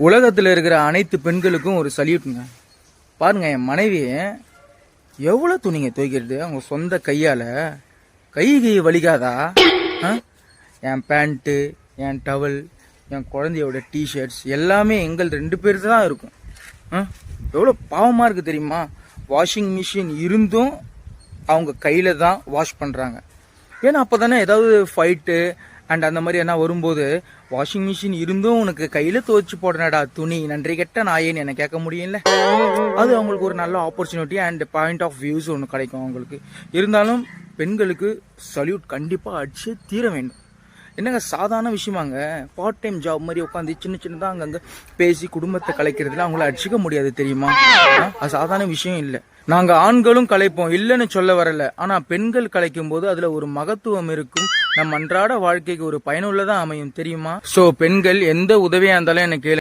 உலகத்தில் இருக்கிற அனைத்து பெண்களுக்கும் ஒரு சல்யூட்டுங்க பாருங்க என் மனைவி எவ்வளோ துணிங்க துவைக்கிறது? அவங்க சொந்த கையால். கை கை வலிக்காதா? என் பேண்ட்டு என் டவல் என் குழந்தையோட டிஷர்ட்ஸ் எல்லாமே எங்கள் ரெண்டு பேருக்கு தான் இருக்கும். எவ்வளோ பாவமாக இருக்குது தெரியுமா? வாஷிங் மிஷின் இருந்தும் அவங்க கையில் தான் வாஷ் பண்ணுறாங்க ஏன்னா அப்போ தானே ஏதாவது ஃபைட்டு அண்ட் அந்த மாதிரி என்ன வரும்போது வாஷிங் மிஷின் இருந்தும் உனக்கு கையில் துவச்சி போடனடா துணி. நன்றி கெட்ட நாயேன்னு என்ன கேட்க முடியும்ல? அது அவங்களுக்கு ஒரு நல்ல opportunity and point of views ஒன்று கிடைக்கும் அவங்களுக்கு. இருந்தாலும் பெண்களுக்கு சல்யூட் கண்டிப்பாக அடிச்சு தீர வேண்டும். என்னங்க சாதாரண விஷயமாங்க? பார்ட் டைம் ஜாப் மாதிரி உட்காந்து சின்ன சின்னதாக அங்கங்கே பேசி குடும்பத்தை கலைக்கிறதுல அவங்கள அடிச்சுக்க முடியாது தெரியுமா? அது சாதாரண விஷயம் இல்லை. நாங்கள் ஆண்களும் கலைப்போம். இல்லைன்னு சொல்ல வரல. ஆனால் பெண்கள் கலைக்கும் போது அதில் ஒரு மகத்துவம் இருக்கும். நம் அன்றாட வாழ்க்கைக்கு ஒரு பயனுள்ளதாக அமையும் தெரியுமா? ஸோ பெண்கள் எந்த உதவியாக இருந்தாலும் எனக்கு